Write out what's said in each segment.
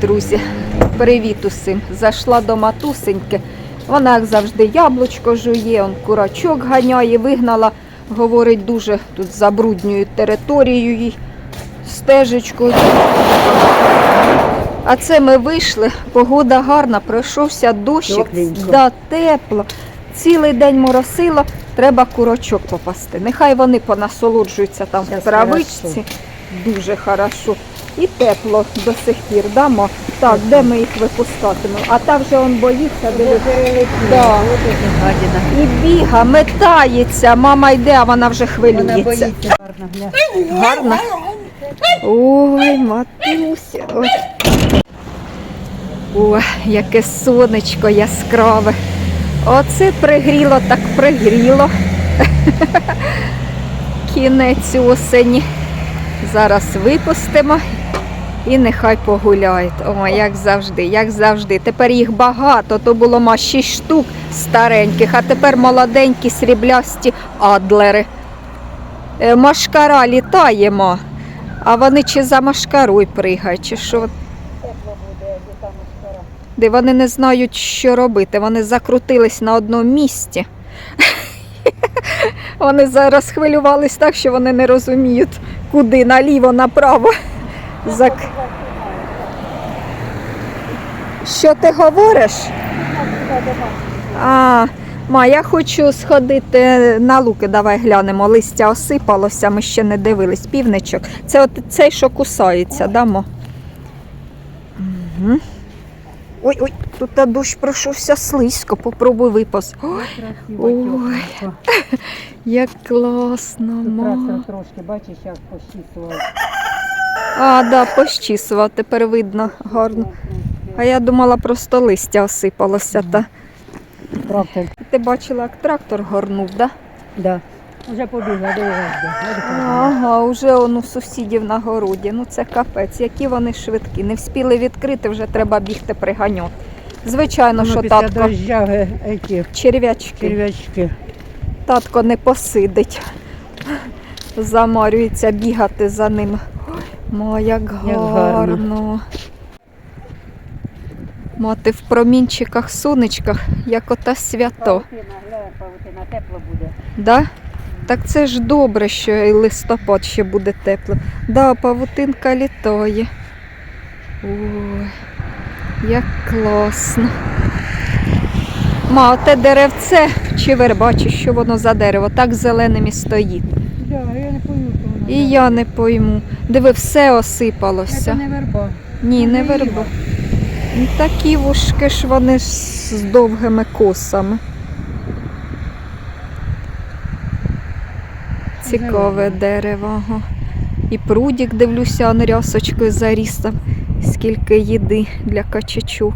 друзі, привіт усім. Зайшла до матусеньки. Вона, як завжди, яблучко жує, он курачок ганяє, вигнала, говорить, дуже тут забруднюють територію їй, стежечку. А це ми вийшли, погода гарна, пройшовся дощик, да, тепло. Цілий день моросило, треба курочок попасти. Нехай вони понасолоджуються там в Щас травичці. хорошо. Дуже хорошо. І тепло до сих пір, дамо. Так, де ми їх випускатимемо? А та вже он боїться, дивиться. Да. І біга, метається. Мама йде, а вона вже Вона хвилюється. боїться гарно. Ой, матуся. Ой. Ой, яке сонечко яскраве. Оце пригріло, так пригріло. Кінець осені. Зараз випустимо і нехай погуляють. О, як завжди, як завжди. Тепер їх багато, то було ма 6 штук стареньких, а тепер молоденькі сріблясті адлери. Е, Машкара літаємо, а вони чи за машкарою пригають, чи що. Де вони не знають, що робити. Вони закрутились на одному місці. Вони зараз хвилювались так, що вони не розуміють, куди наліво, направо. Зак... Що ти говориш? А, ма, я хочу сходити на луки, давай глянемо. Листя осипалося, ми ще не дивились. Півничок. Це от цей, що кусається, дамо. Угу. Тут та дощ пройшовся слизько, попробуй випас. Ой, Ой. як класно, ма. трошки, бачиш, як пощісував. А, да, пощісував, тепер видно гарно. А я думала, просто листя осипалося. Та. Трактор, Ти бачила, як трактор горнув, так? Да? да. Вже побігла, де Ага, уже он у сусідів на городі. Ну це капець, які вони швидкі. Не вспіли відкрити, вже треба бігти приганяти. Звичайно, що Ну, після татко дождя е, черв'ячки. черв'ячки. Татко не посидить. Замарюється бігати за ним. Ой, Ма, як гарно. гарно. Мати в промінчиках, сонечках, як ота свято. Павутина, глянь, павутина, тепло буде. Да? Так це ж добре, що і листопад ще буде тепло. Да, павутинка літає. Ой, як класно. Ма, оте деревце чи верба, чи що воно за дерево, так зеленим і стоїть. Да, я не пойму, воно. І я не пойму. Диви, все осипалося. Це не верба. Ні, не не верба. іва. Ну, Такі вушки ж вони ж з довгими косами. Цікаве дерево. І прудік, дивлюся, он рясочкою заріс там. Скільки їди для качачок.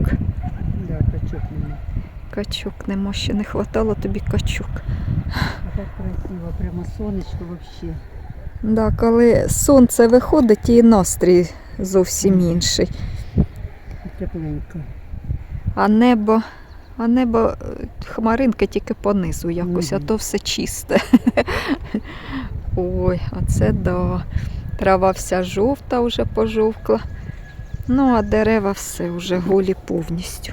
Да, качок нема. Качок нема, ще не хватало тобі качок. А так красиво, прямо сонечко вообще. Да, коли сонце виходить і настрій зовсім інший. Тепленько. А небо, а небо, е, хмаринки тільки понизу якось, а то все чисте. Ой, а це да. Трава вся жовта вже пожовкла. Ну, а дерева все вже голі повністю.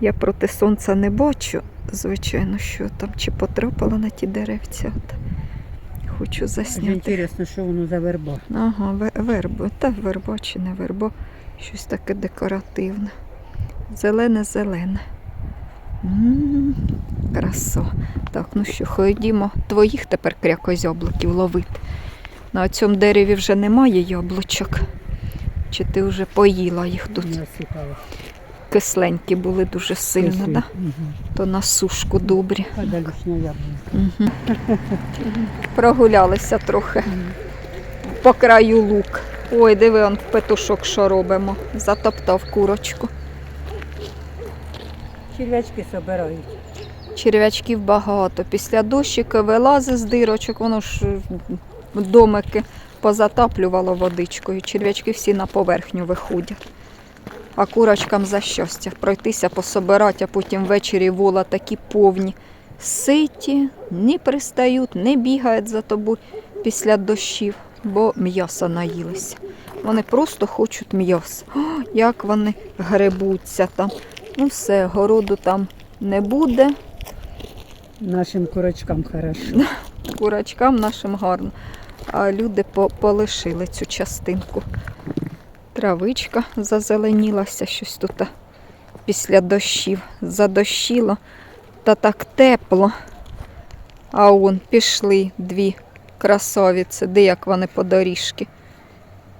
Я проти сонця не бачу, звичайно, що там чи потрапила на ті деревця. Хочу засняти. інтересно, що воно за верба. Ага, верба. Та верба чи не верба. Щось таке декоративне. Зелене-зелене. Красо. Так, ну що, ходімо твоїх тепер крякозяблоків ловити. На цьому дереві вже немає яблучок. Чи ти вже поїла їх тут? Кисленькі були дуже сильно, да? Угу. то на сушку добрі. Угу. Прогулялися трохи по краю лук. Ой, диви, он петушок, що робимо. Затоптав курочку. Черв'ячки собирають. Черв'ячків багато. Після дощика вилазить з дирочок, воно ж домики позатаплювало водичкою. Черв'ячки всі на поверхню виходять. А курочкам за щастя пройтися, пособирати, а потім ввечері вола такі повні. Ситі, не пристають, не бігають за тобою після дощів, бо м'яса наїлися. Вони просто хочуть м'ясо. О, Як вони гребуться там. Ну все, городу там не буде. Нашим курочкам хорошо. Курачкам нашим гарно. А люди по- полишили цю частинку. Травичка зазеленілася, щось тут після дощів. Задощило та так тепло. А он пішли дві красавіці, де як вони по доріжки.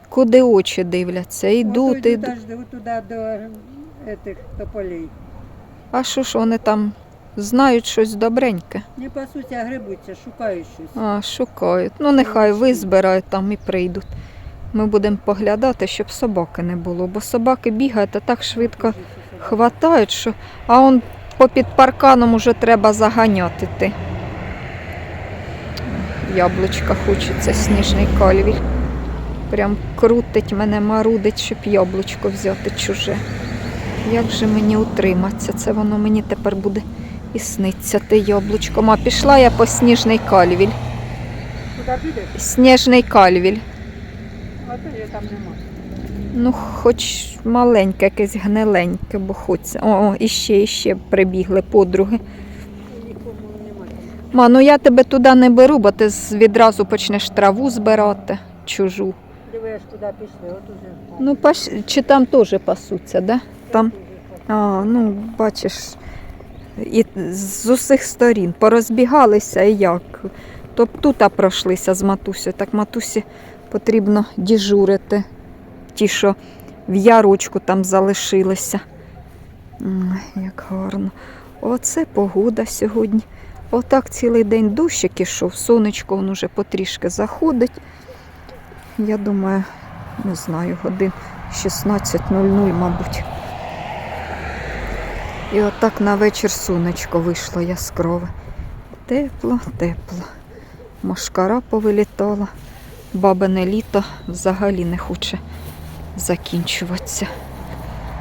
Куди очі дивляться, йдуть, йдуть. туди до этих тополей. А що ж вони там знають щось добреньке? Не пасуться, а грибуться, шукають щось. А, шукають. Ну, нехай визбирають там і прийдуть. Ми будемо поглядати, щоб собаки не було, бо собаки бігають та так швидко хватають, що. А он попід парканом уже треба заганяти ти. Яблучка хочеться, сніжний кальвіль. Прям крутить мене, марудить, щоб яблучко взяти чуже. Як же мені утриматися? Це воно мені тепер буде і сниться те яблучком. А пішла я по сніжний кальвіль. Куди підеш? Сніжний кальвіль. А то її там нема. Ну, хоч маленьке, якесь гниленьке, бо хочеться. О, о, іще, іще прибігли подруги. Ма, ну я тебе туди не беру, бо ти відразу почнеш траву збирати, чужу. Диви, аж туди пішли, от уже. Ну, паш... чи там теж пасуться, да? Там. А, ну, бачиш, і з усіх сторін порозбігалися і як. То тут пройшлися з матусю, так матусі потрібно діжурити. Ті, що в ярочку там залишилися. Як гарно. Оце погода сьогодні. Отак цілий день дощик ішов, сонечко воно вже потрішки заходить. Я думаю, не знаю, годин 16.00, мабуть. І отак на вечір сонечко вийшло яскраве. Тепло, тепло. Мошкара повилітала. Бабине літо взагалі не хоче закінчуватися.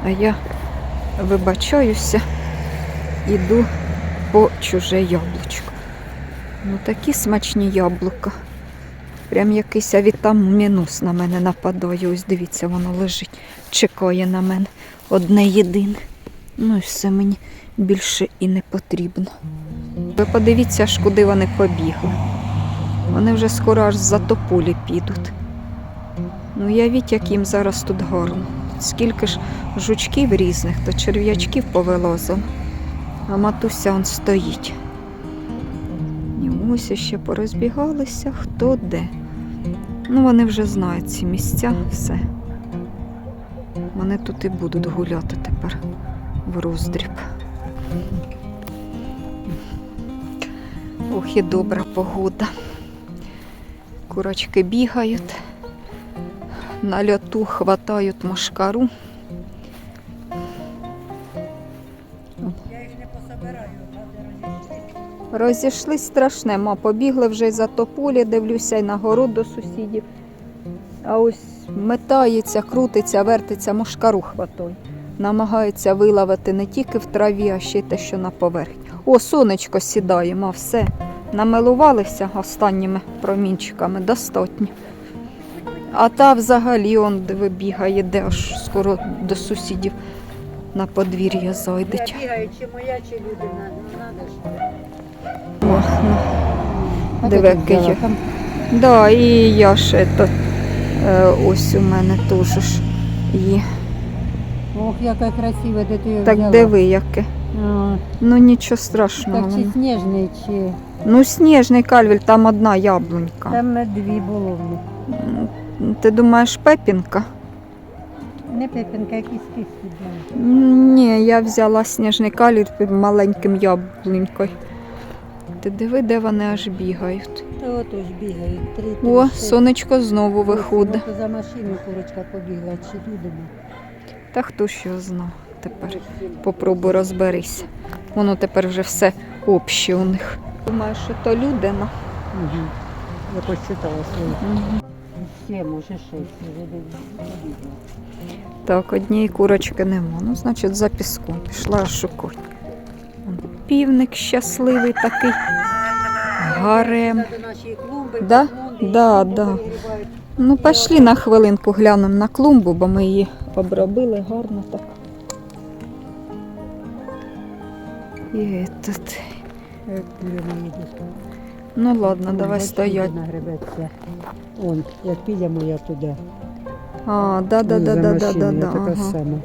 А я вибачаюся, іду по чуже яблучко. Ну такі смачні яблука. Прям якийсь авітамінус на мене нападає. Ось дивіться, воно лежить, чекає на мене. Одне єдине. Ну і все мені більше і не потрібно. Ви подивіться, аж куди вони побігли. Вони вже скоро аж за тополі підуть. Ну, явіть, як їм зараз тут гарно. Скільки ж жучків різних, то черв'ячків повилазило. А матуся он стоїть. І ось ще порозбігалися хто де. Ну, вони вже знають ці місця, все. Вони тут і будуть гуляти тепер в роздріб. Ох, і добра погода. Курочки бігають, на льоту хватають мошкару. Я їх не пособираю. Розійшлись страшне, ма побігли вже й за тополі, дивлюся й на город до сусідів. А ось метається, крутиться, вертиться, мошкару хватой. Намагається виловити не тільки в траві, а ще й те, що на поверхні. О, сонечко сідає, ма все. Намилувалися останніми промінчиками, достатньо. А та взагалі он диви, бігає, де аж скоро до сусідів на подвір'я зайдеть. Я бігаю, чи моя, чи людина. Ну, надо ж. Ну. Там Да, і я ще то, ось у мене теж є. Ох, яка красива, де ти її Так взяла. диви яке. А, Ну нічого страшного. так чи воно. сніжний, чи Ну, сніжний кальвіль, там одна яблунька. там на дві було в них. М, Ти думаєш, пепінка? Не пепінка, якісь киски були. М, Ні, я взяла сніжний калір під маленьким яблунькою. Ти диви, де вони аж бігають. Та отож бігають. Три, три, О, шість. сонечко знову виходить. Ось, За машину курочка побігла, чи люди. Та хто ж його знав тепер. Попробуй розберись. Воно тепер вже все обще у них. Думаю, що то людина. Угу. Я посчитала свої. Мгм. Сім, може шість. Так, однієї курочки нема. Ну, значить, за піском пішла шукати. Півник щасливий такий. Гарем. Да? Да, да. Ну, пішли на хвилинку глянемо на клумбу, бо ми її обробили гарно так. І тут. Ну ладно, давай стоять. Он, як підемо я туди. А, да-да-да-да-да-да-да. Така сама.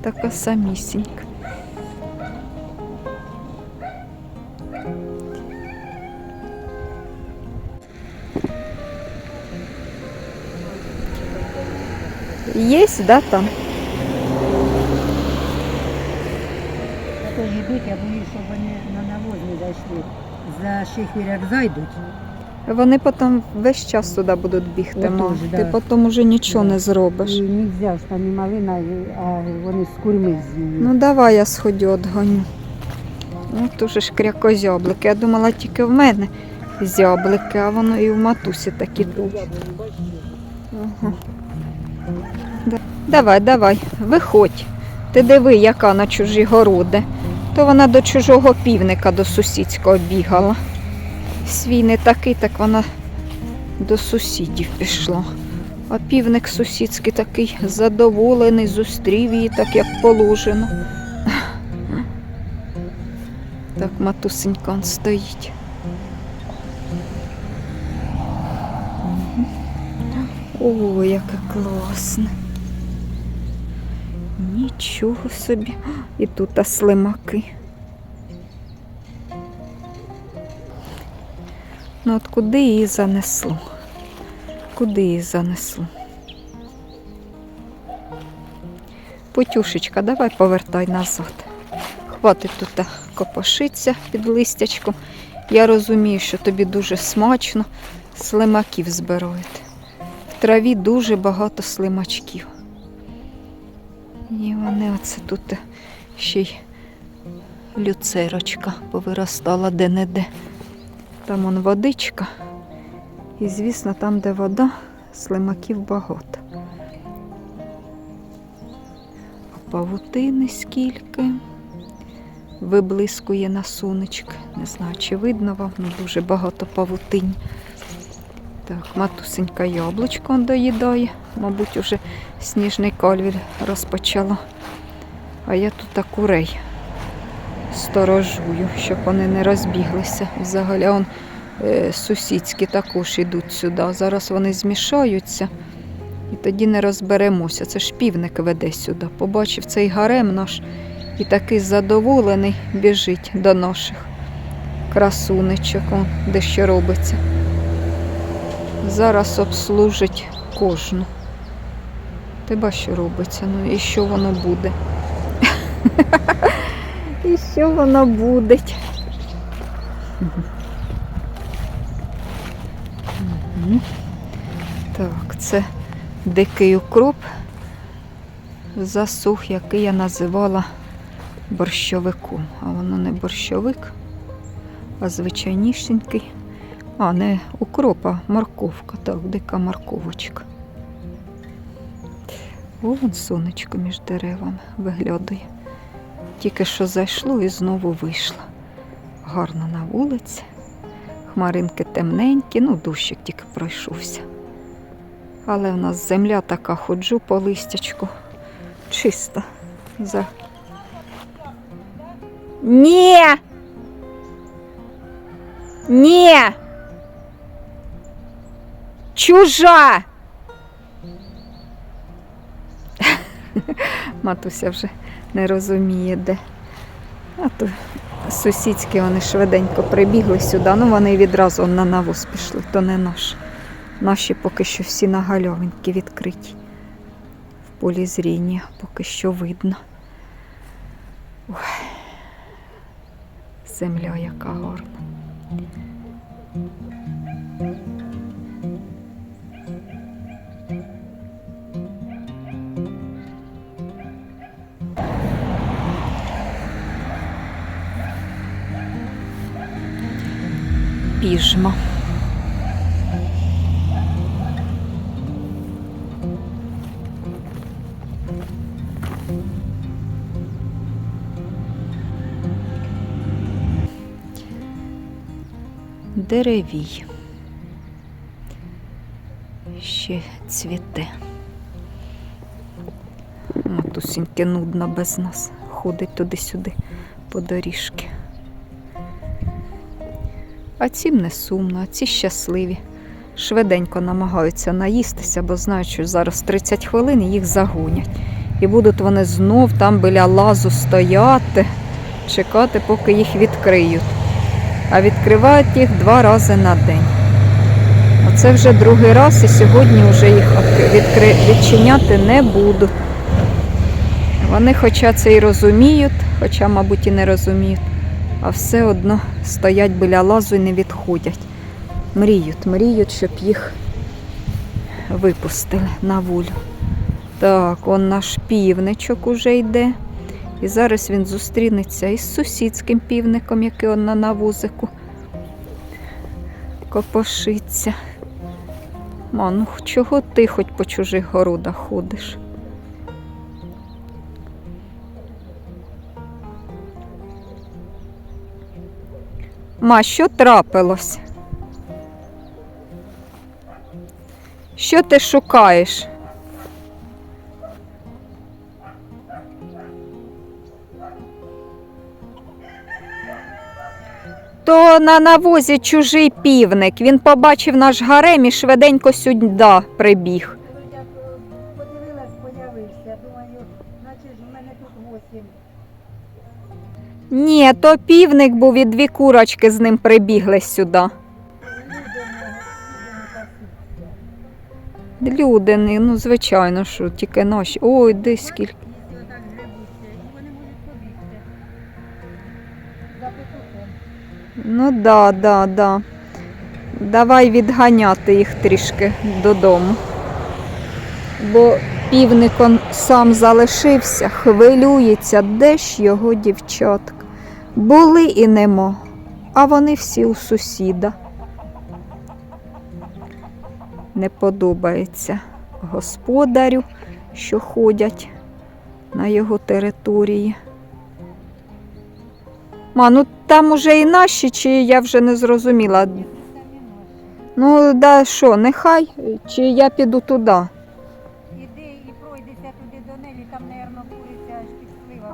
Така самісінька. Есть, да, там? Я боюсь, вони на навоз не зайшли. За шихвір як зайдуть, Вони потім весь час туди будуть бігти. Отож, ма. да. Ти потім уже нічого Да. не зробиш. і не взяв там і малина, і- а вони з курми з'їли. Ну давай я сходю отгоню. Ну, дуже ж крякозяблики. Я думала тільки в мене зяблики, а воно і в матусі такі тут. Ага. Да. Давай, давай, виходь. Ти диви, яка на чужі городи. То вона до чужого півника, до сусідського бігала. Свій не такий, так вона до сусідів пішла. А півник сусідський такий задоволений, зустрів її так, як положено. Так матусенька стоїть. Мгм. О, яке класне. Нічого собі. І тут а слимаки. Ну от куди її занесло? Куди її занесло? Путюшечка, давай повертай назад. Хватить тут копошиться під листячком. Я розумію, що тобі дуже смачно слимаків збирають. В траві дуже багато слимачків. І вони оце тут ще й люцерочка повиростала де-не-де. Там он водичка. І, звісно, там, де вода, слимаків багато. А павутини скільки виблискує на сонечко. Не знаю, чи видно вам, ну дуже багато павутинь. Так, матусенька яблучко доїдає. Мабуть, уже сніжний кольвіль розпочало. А я тут курей сторожую, щоб вони не розбіглися. Взагалі он е, сусідські також йдуть сюди. Зараз вони змішаються і тоді не розберемося. Це ж півник веде сюди. Побачив цей гарем наш і такий задоволений біжить до наших красунечок, де що робиться. Зараз обслужить кожну. Ти що робиться, ну і що воно буде? І що воно буде? Так, це дикий укроп, засух, який я називала борщовиком. А воно не борщовик, а звичайнішенький. А, не укроп, а морковка. Так, дика морковочка. Вон сонечко між деревами виглядає. Тільки що зайшло і знову вийшло. Гарно на вулиці. Хмаринки темненькі, ну дощик тільки пройшовся. Але в нас земля така, ходжу по листячку. Чиста. За... Ні! Ні! Чужа! Матуся вже не розуміє, де. А то сусідські вони швиденько прибігли сюди. Ну вони відразу на навоз пішли, то не наш. Наші поки що всі на гальовинки відкриті. В полі зріння поки що видно. Ой. Земля яка гарна. Піжма. Деревій. ще цвіте. Матусіньки нудно без нас. Ходить туди-сюди по доріжки. А цим не сумно, а ці щасливі. Швиденько намагаються наїстися, бо знають, що зараз 30 хвилин і їх загонять. І будуть вони знов там біля лазу стояти, чекати, поки їх відкриють. А відкривають їх два рази на день. Оце вже другий раз, і сьогодні вже їх відкри... відчиняти не буду. Вони хоча це і розуміють, хоча, мабуть, і не розуміють, а все одно стоять біля лазу і не відходять. Мріють, мріють, щоб їх випустили на волю. Так, он наш півничок уже йде. І зараз він зустрінеться із сусідським півником, який он на навозику копошиться. Ма, ну чого ти хоч по чужих городах ходиш? Ма, що трапилось? Що ти шукаєш? То на навозі чужий півник. Він побачив наш гарем і швиденько сюди прибіг. Ні, то півник був і дві курочки з ним прибігли сюди. Люди ну звичайно, що тільки наші. Ой, де скільки. Ну да, да, да. Давай відганяти їх трішки додому. Бо півник он сам залишився, хвилюється, де ж його дівчатка. Були і нема, а вони всі у сусіда. Не подобається господарю, що ходять на його території. Ма, ну там уже і наші, чи я вже не зрозуміла. Ну, да що, нехай, чи я піду туди.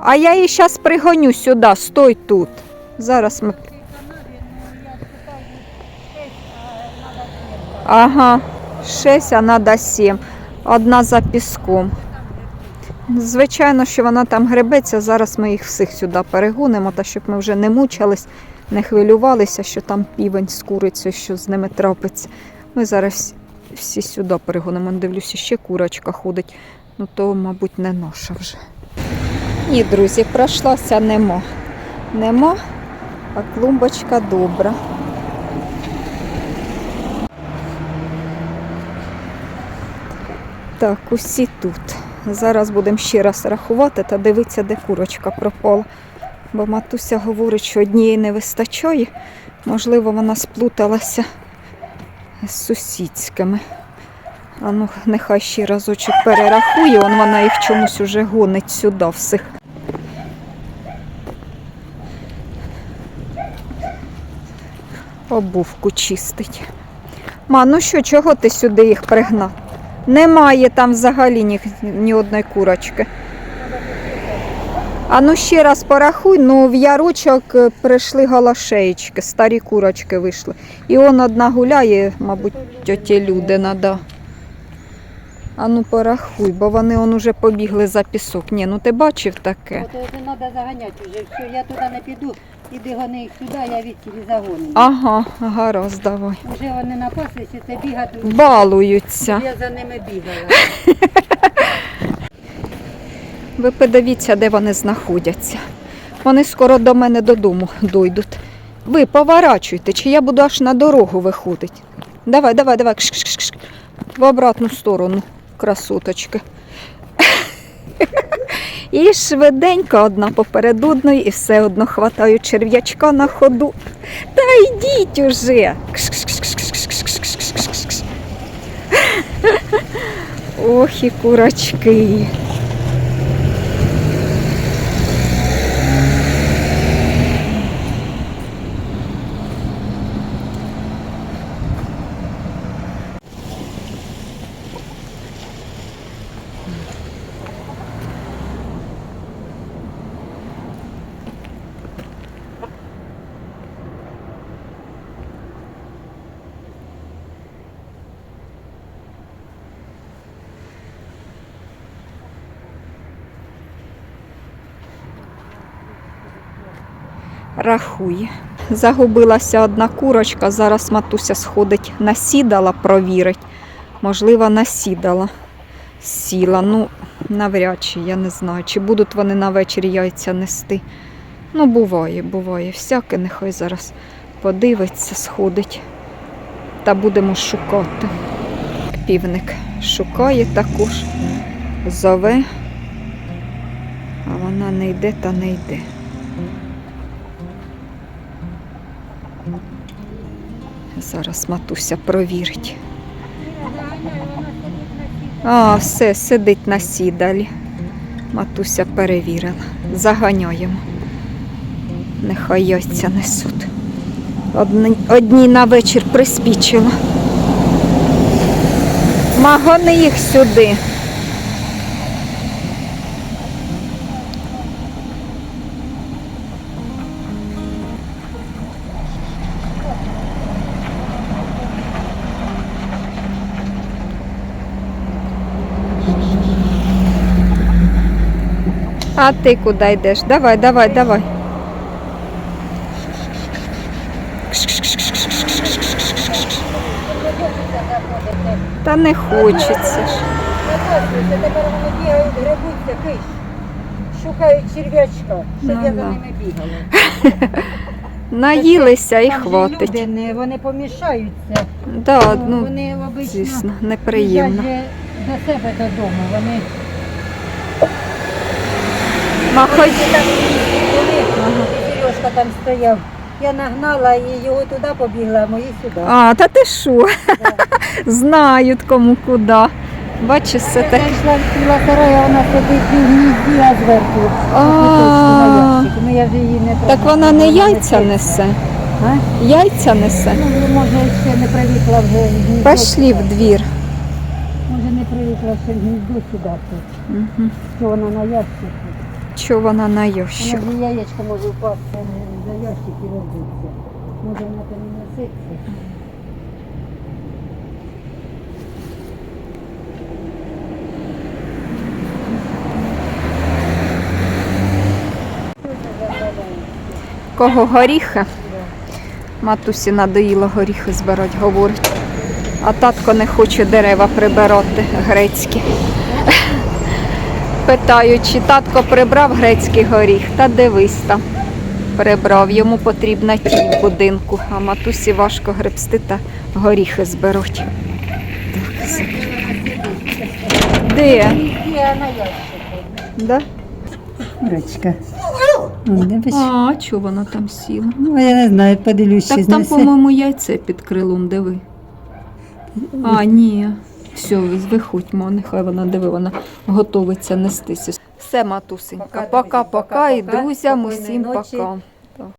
А я її зараз пригоню сюди, стой тут. Зараз ми. Ага, шість, а треба сім. Одна за піском. Звичайно, що вона там гребеться. Зараз ми їх всіх сюди перегонимо, та щоб ми вже не мучились, не хвилювалися, що там півень з курицею, що з ними трапиться. Ми зараз всі сюди перегонимо. Дивлюся, ще курочка ходить. Ну то, мабуть, не наша вже. Ні, друзі, пройшлася нема. Нема, а клумбочка добра. Так, усі тут. Зараз будемо ще раз рахувати та дивитися, де курочка пропала. Бо матуся говорить, що однієї не вистачає. Можливо, вона сплуталася з сусідськими. А ну, нехай ще разочок перерахує, он вона їх чомусь уже гонить сюди всіх. Обувку чистить. Ма, ну що, чого ти сюди їх пригнав? Немає там взагалі ні, ні одної курочки. А ну ще раз порахуй, ну в ярочок е, прийшли галашеєчки, старі курочки вийшли. І он одна гуляє, мабуть, тьоті Людина, да. А ну порахуй, бо вони он уже побігли за пісок. Ні, ну ти бачив таке. Ото це треба заганяти вже. Все, я туди не піду, іди гони їх сюди, я від тебе загоню. Ага, гаразд, давай. Уже вони напаслися, це бігати. Балуються. Я за ними бігала. Ви подивіться, де вони знаходяться. Вони скоро до мене додому дойдуть. Ви поворачуйте, чи я буду аж на дорогу виходити. Давай, давай, давай. Кш-кш-кш. В обратну сторону, красуточки. І швиденько одна попереду, одної, і все одно хватаю черв'ячка на ходу. Та йдіть уже. Ох і курочки. Рахує. Загубилася одна курочка, зараз матуся сходить, насідала, провірить. Можливо, насідала, сіла. Ну, навряд чи, я не знаю, чи будуть вони на вечір яйця нести. Ну, буває, буває. Всяке, нехай зараз подивиться, сходить. Та будемо шукати. Півник шукає також, зове, а вона не йде та не йде. Зараз матуся провірить. А, все, сидить на сідалі. Матуся перевірила. Заганяємо. Нехай яйця несуть. Одні, одні на вечір приспічила. Магони їх сюди. А ти куди йдеш? Давай, давай, давай. Та не хочеться ж. Тепер вони бігають, гребуться, киш. Шукають черв'ячка, щоб Ну я за да. ними бігала. Наїлися і Там же хватить. Люди, не, вони помішаються. Да, Ну, ну, вони обично звісно, неприємно. же до себе додому. Вони Ма, хоч... Сережка там стояв. Я нагнала і його туди побігла, а мої сюди. А, та ти що? Знають кому куди. Бачиш, все Я так. йшла ціла сарая, вона сидить в гнізді, а зверху А. Ну я її не Так вона не яйця несе. А? Яйця несе. Ну, може, ще не привикла вже в гніздо. Пішли в двір. Може, не привикла ще в гніздо сюди. Угу. Що вона на ящику. Чого вона на Вона ящик? вже яєчко може впасти за ящик і розбитися. Може, вона там не носиться. Кого горіхи? Матусі надоїло горіхи збирати, говорить. А татко не хоче дерева прибирати грецькі. Питаю, чи татко прибрав грецький горіх, та дивись там. Прибрав, йому потрібна тінь в будинку, а матусі важко гребсти та горіхи зберуть. Де? Да? Курочка. Дивись. А, чого вона там сіла? Ну, я не знаю, подивлюсь, Так чи там, знесе. по-моєму, яйце під крилом, диви. А, ні. Все, виходьмо, нехай вона диви, вона готовиться нестися. Все, матусенька. Пока-пока і друзям усім пока.